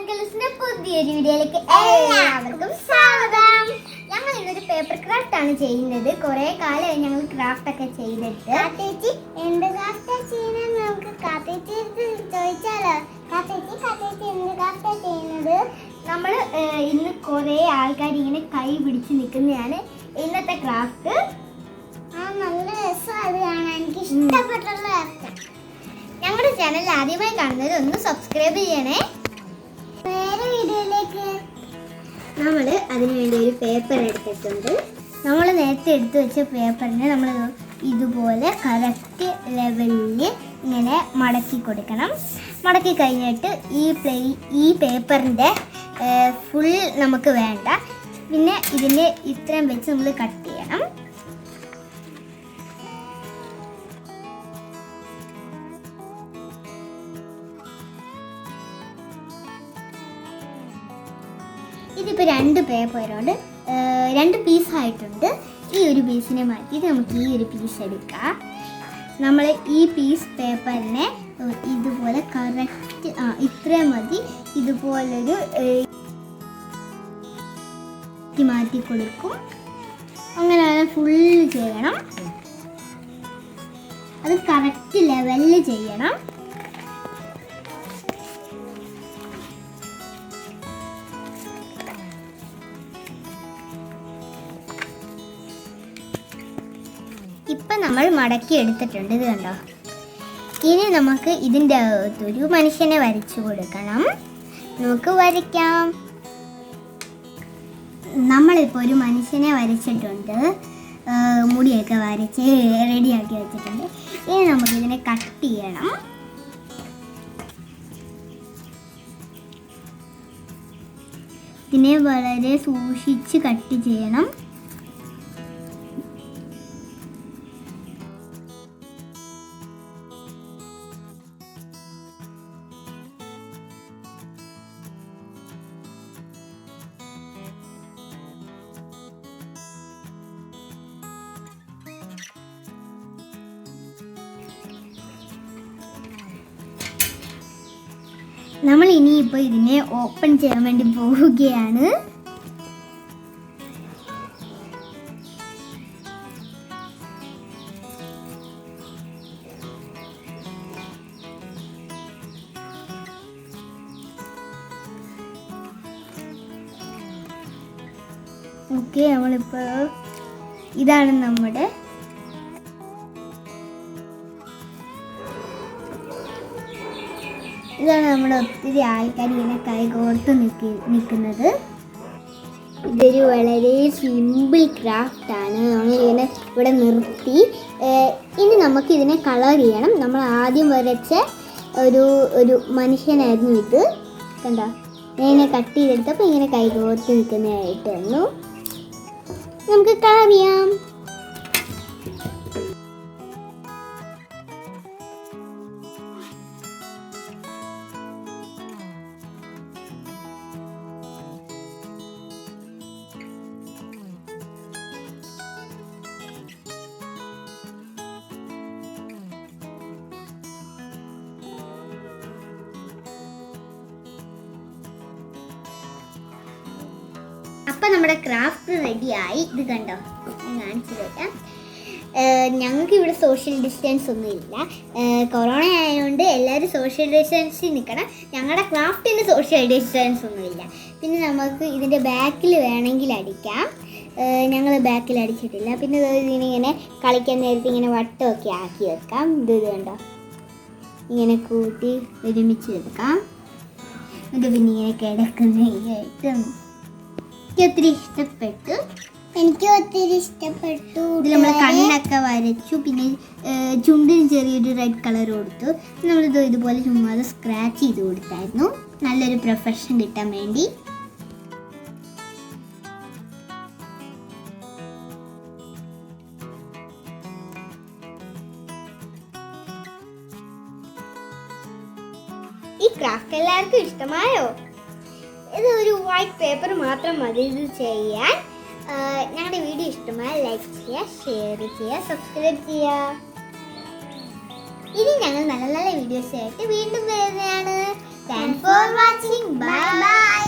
അങ്കിൾസിന്റെ പുതിയൊരു വീഡിയോയിലേക്ക് എല്ലാവർക്കും സ്വാഗതം. ഞങ്ങൾ ഇന്നൊരു പേപ്പർ ക്രാഫ്റ്റ് ആണ് ചെയ്യുന്നത്. കുറെ കാലമായി ഞങ്ങൾ ക്രാഫ്റ്റ് ഒക്കെ ചെയ്തിട്ട്. കാത്തേച്ചി എന്ത് ക്രാഫ്റ്റാ ചെയ്യുന്നത് നമുക്ക് കാത്തേച്ചി ചോദിച്ചാലോ? കാത്തേച്ചി കാത്തേച്ചി എന്ത് ക്രാഫ്റ്റാ ചെയ്യുന്നത്? നമ്മൾ ഇന്ന് കുറെ ആൾക്കാർ ഇങ്ങനെ കൈ പിടിച്ച് നിൽക്കുന്നതാണ് ഇന്നത്തെ ക്രാഫ്റ്റ് ആ നല്ല രസമാണ് അത് കാണാൻ. എനിക്ക് ഇഷ്ടപ്പെട്ടുള്ള ക്രാഫ്റ്റ് ഞങ്ങളുടെ ചാനൽ ആദ്യമായി കാണുന്നത് ഒന്ന് സബ്സ്ക്രൈബ് ചെയ്യണേ. നമ്മൾ അതിനു വേണ്ടി ഒരു പേപ്പർ എടുത്തിട്ടുണ്ട്. നമ്മൾ നേരത്തെ എടുത്തു വെച്ച പേപ്പറിനെ നമ്മൾ ഇതുപോലെ കറക്റ്റ് ലെവലിൽ ഇങ്ങനെ മടക്കി കൊടുക്കണം. മടക്കി കഴിഞ്ഞിട്ട് ഈ പ്ലേ ഈ പേപ്പറിന്റെ ഫുൾ നമുക്ക് വേണ്ട. പിന്നെ ഇതിന്റെ ഇത്രയും വെച്ച് നമ്മൾ കട്ട് ചെയ്യണം. ഇതിപ്പോൾ രണ്ട് പേപ്പറുണ്ട്. രണ്ട് പീസായിട്ടുണ്ട് ഈ ഒരു പീസിനെ മാറ്റി നമുക്ക് ഈ ഒരു പീസ് എടുക്കാം. നമ്മൾ ഈ പീസ് പേപ്പറിനെ ഇതുപോലെ കറക്റ്റ് ആ ഇത്രയും മതി. ഇതുപോലൊരു മാറ്റി കൊടുക്കും. അങ്ങനെ ഫുള്ള് ചെയ്യണം. അത് കറക്റ്റ് ലെവലിൽ ചെയ്യണം. ഇപ്പം നമ്മൾ മടക്കി എടുത്തിട്ടുണ്ട് ഇത് കണ്ടോ? ഇനി നമുക്ക് ഇതിന്റെ അകത്തൊരു മനുഷ്യനെ വരച്ചു കൊടുക്കണം. നമുക്ക് വരയ്ക്കാം. നമ്മളിപ്പോൾ ഒരു മനുഷ്യനെ വരച്ചിട്ടുണ്ട്. മുടിയൊക്കെ വരച്ച് റെഡിയാക്കി വെച്ചിട്ടുണ്ട്. ഇനി നമുക്ക് ഇതിനെ കട്ട് ചെയ്യണം. ഇതിനെ വളരെ സൂക്ഷിച്ച് കട്ട് ചെയ്യണം. നമ്മൾ ഇനിയിപ്പോൾ ഇതിനെ ഓപ്പൺ ചെയ്യാൻ വേണ്ടി പോവുകയാണ്. ഓക്കെ നമ്മളിപ്പോൾ ഇതാണ് നമ്മുടെ ഇതാണ് നമ്മുടെ ഒത്തിരി ആൾക്കാർ ഇങ്ങനെ കൈകോർത്ത് നിൽക്കി നിൽക്കുന്നത് ഇതൊരു വളരെ സിമ്പിൾ ക്രാഫ്റ്റ് ആണ്. നമ്മളിങ്ങനെ ഇവിടെ നിർത്തി. ഇനി നമുക്ക് ഇതിനെ കളർ ചെയ്യണം. നമ്മൾ ആദ്യം വരച്ച ഒരു ഒരു മനുഷ്യനായിരുന്നു ഇത്. കണ്ട? ഇങ്ങനെ കട്ട് ചെയ്തെടുത്തപ്പോൾ ഇങ്ങനെ കൈകോർത്ത് നിൽക്കുന്നതായിട്ട് വന്നു. നമുക്ക് കളർ ചെയ്യാം. നമ്മുടെ ക്രാഫ്റ്റ് റെഡിയായി ഇത് കണ്ടോ? കാണിച്ചു തരാം. ഞങ്ങൾക്ക് ഇവിടെ സോഷ്യൽ ഡിസ്റ്റൻസ് ഒന്നും ഇല്ല. കൊറോണ ആയതുകൊണ്ട് എല്ലാവരും സോഷ്യൽ ഡിസ്റ്റൻസിൽ നിൽക്കണം ഞങ്ങളുടെ ക്രാഫ്റ്റിന് സോഷ്യൽ ഡിസ്റ്റൻസ് ഒന്നുമില്ല പിന്നെ നമുക്ക് ഇതിന്റെ ബാക്കിൽ വേണമെങ്കിൽ അടിക്കാം. ഞങ്ങൾ ബാക്കിൽ അടിച്ചിട്ടില്ല. പിന്നെ ഇത് ഇതിനിങ്ങനെ കളിക്കാൻ നേരത്തെ ഇങ്ങനെ വട്ടമൊക്കെ ആക്കി വെക്കാം. ഇത് കണ്ടോ? ഇങ്ങനെ കൂട്ടി ഒരുമിച്ച് വെക്കാം. ഇത് പിന്നെ ഇങ്ങനെ കിടക്കുന്നതായിട്ടും എനിക്ക് ഒത്തിരി ഇഷ്ടപ്പെട്ടു. എനിക്ക് ഒത്തിരി ഇഷ്ടപ്പെട്ടു. നമ്മൾ കണ്ണൊക്കെ വരച്ചു. പിന്നെ ചുണ്ടിന് ചെറിയൊരു റെഡ് കളർ കൊടുത്തു. നമ്മളിത് ഇതുപോലെ ചുമ്മാതെ സ്ക്രാച്ച് ചെയ്ത് കൊടുത്തായിരുന്നു. നല്ലൊരു പ്രൊഫഷൻ കിട്ടാൻ വേണ്ടി. ഈ ക്രാഫ്റ്റ് എല്ലാവർക്കും ഇഷ്ടമായോ? വൈറ്റ് പേപ്പർ മാത്രം മതി. ഇത് ചെയ്യാൻ ഞങ്ങളുടെ വീഡിയോ ഇഷ്ടമായ ലൈക്ക് ചെയ്യുക ഷെയർ ചെയ്യുക സബ്സ്ക്രൈബ് ചെയ്യുക. ഇനി ഞങ്ങൾ നല്ല നല്ല വീഡിയോസ് ആയിട്ട് വീണ്ടും വരുന്നതാണ്. Thanks for watching bye bye